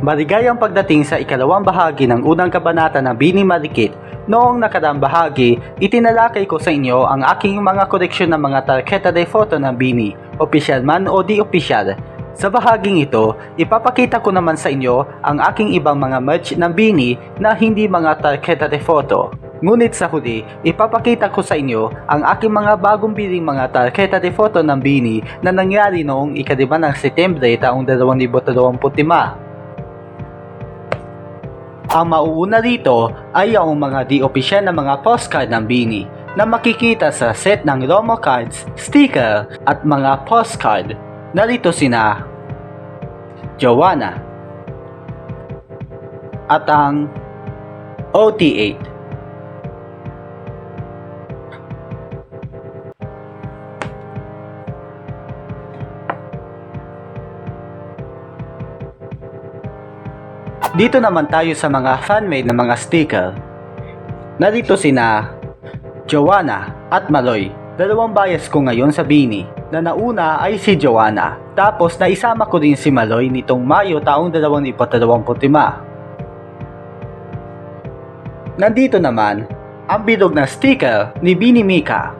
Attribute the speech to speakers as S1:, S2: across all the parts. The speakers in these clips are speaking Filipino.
S1: Maligayang pagdating sa ikalawang bahagi ng unang kabanata ng Bini Marikit. Noong nakadaang bahagi, itinalakay ko sa inyo ang aking mga koleksyon ng mga tarketa de photo ng Bini, opisyal man o di opisyal. Sa bahaging ito, ipapakita ko naman sa inyo ang aking ibang mga merch ng Bini na hindi mga tarketa de photo. Ngunit sa huli, ipapakita ko sa inyo ang aking mga bagong biling mga tarketa de photo ng Bini na nangyari noong ikadiba ng Setyembre taong 2025. Ang mauuna dito ay ang mga di opisyal na mga postcard ng Bini na makikita sa set ng Romo cards, sticker at mga postcard. Narito sina Joanna at ang OT8. Dito naman tayo sa mga fan-made na mga sticker. Narito sina Joanna at Maloy. Dalawang bias ko ngayon sa Bini na nauna ay si Joanna. Tapos naisama ko din si Maloy nitong Mayo taong 2025. Nandito naman ang bilog na sticker ni Bini Mika.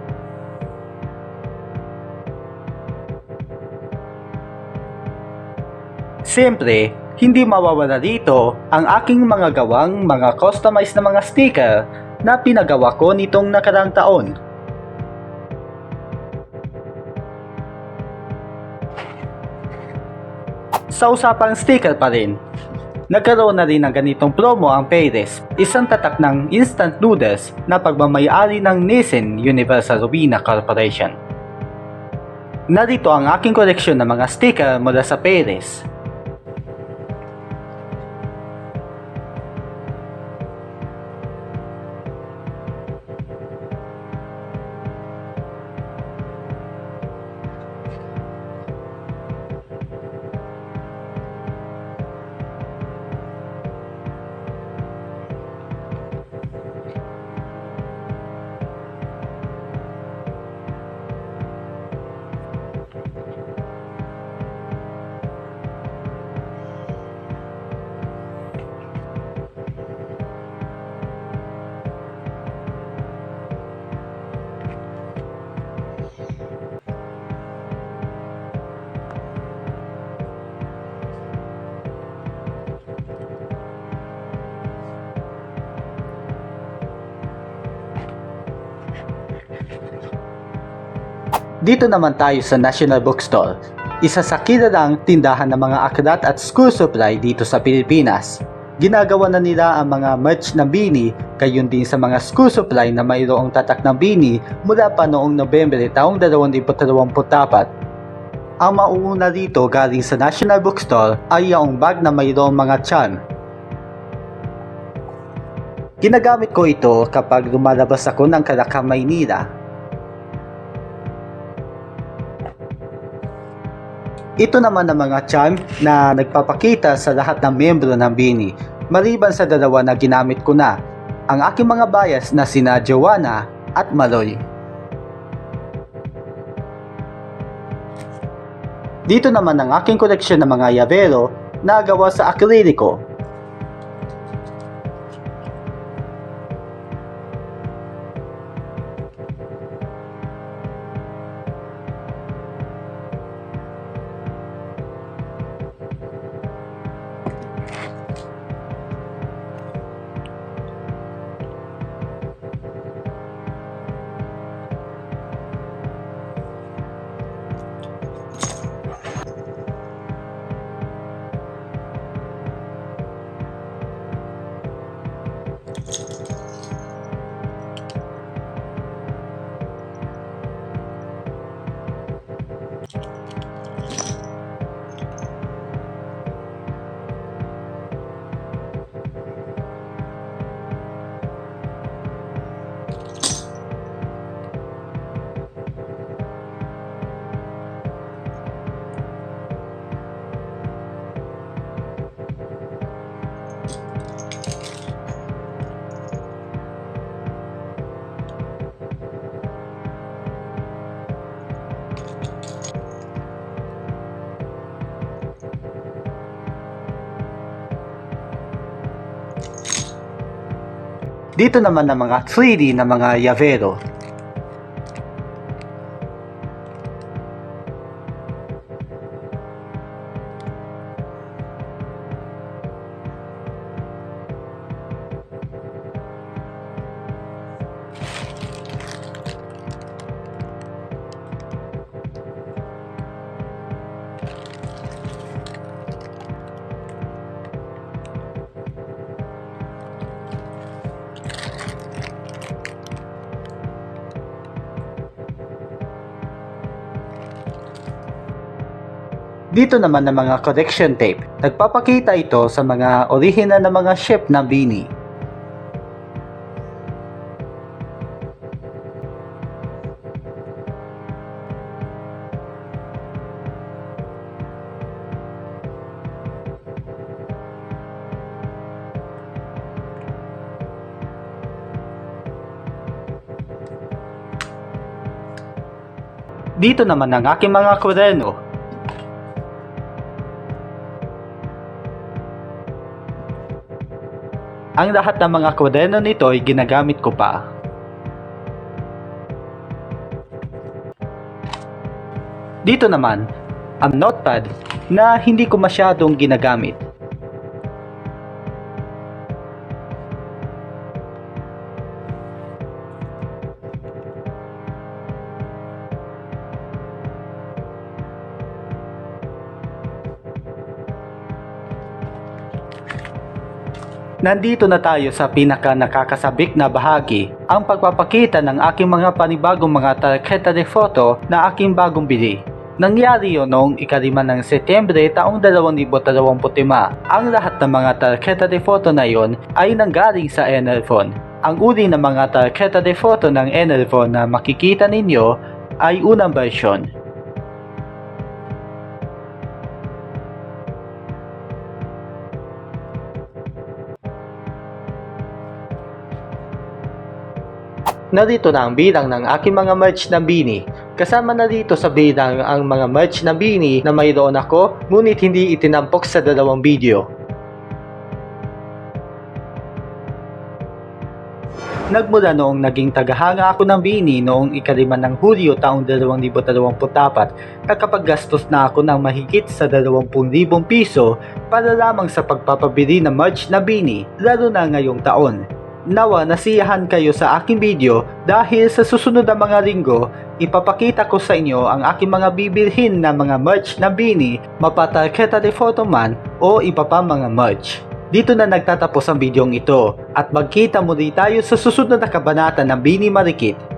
S1: Siyempre, hindi mawawala dito ang aking mga gawang mga customized na mga sticker na pinagawa ko nitong nakarang taon. Sa usapang sticker pa rin, nagkaroon na rin ng ganitong promo ang Payless, isang tatak ng instant noodles na pagmamayari ng Nissan Universal Robina Corporation. Narito ang aking koleksyon ng mga sticker mula sa Payless. Dito naman tayo sa National Bookstore, isa sa kilalang tindahan ng mga aklat at school supply dito sa Pilipinas. Ginagawa na nila ang mga merch ng Bini, gayon din sa mga school supply na mayroong tatak ng Bini mula pa noong Nobyembre taong 2024. Ang mauuna dito galing sa National Bookstore ay yung bag na mayroong mga chan. Ginagamit ko ito kapag lumalabas ako ng Caraca, Maynila Ito naman ang mga charm na nagpapakita sa lahat ng membro ng Bini. Maliban sa dalawa na ginamit ko na, ang aking mga bias na sina Joanna at Maloy. Dito naman ang aking koleksyon ng mga yabero na gawa sa akriliko Dito naman ng mga 3D na mga Yavero. Dito naman ng mga correction tape. Nagpapakita ito sa mga original na mga shape ng bini. Dito naman ang aking mga kureno Ang lahat ng mga kwaderno nito ay ginagamit ko pa. Dito naman, ang notepad na hindi ko masyadong ginagamit. Nandito na tayo sa pinaka nakakasabik na bahagi, ang pagpapakita ng aking mga panibagong mga tarjeta de photo na aking bagong bili. Nangyari yon noong ikalima ng Setyembre taong 2025. Ang lahat ng mga tarjeta de photo na yon ay nanggaling sa Enelphone. Ang uri ng mga tarjeta de photo ng Enelphone na makikita ninyo ay unang version. Narito na ang bilang ng aking mga merch na bini. Kasama na dito sa bilang ang mga merch na bini na mayroon ako ngunit hindi itinampok sa dalawang video. Nagmula noong naging tagahanga ako ng bini noong ikalima ng Hulyo taong 2024, nakapaggastos na ako ng mahigit sa 20,000 piso para lamang sa pagpapabili ng merch na bini, lalo na ngayong taon. Nawa nasiyahan kayo sa aking video dahil sa susunod na mga linggo, ipapakita ko sa inyo ang aking mga bibilhin na mga merch na bini, mapatarketa de photo man o iba pa mga merch. Dito na nagtatapos ang bidyong ito at magkita muli tayo sa susunod na kabanata ng Bini Marikit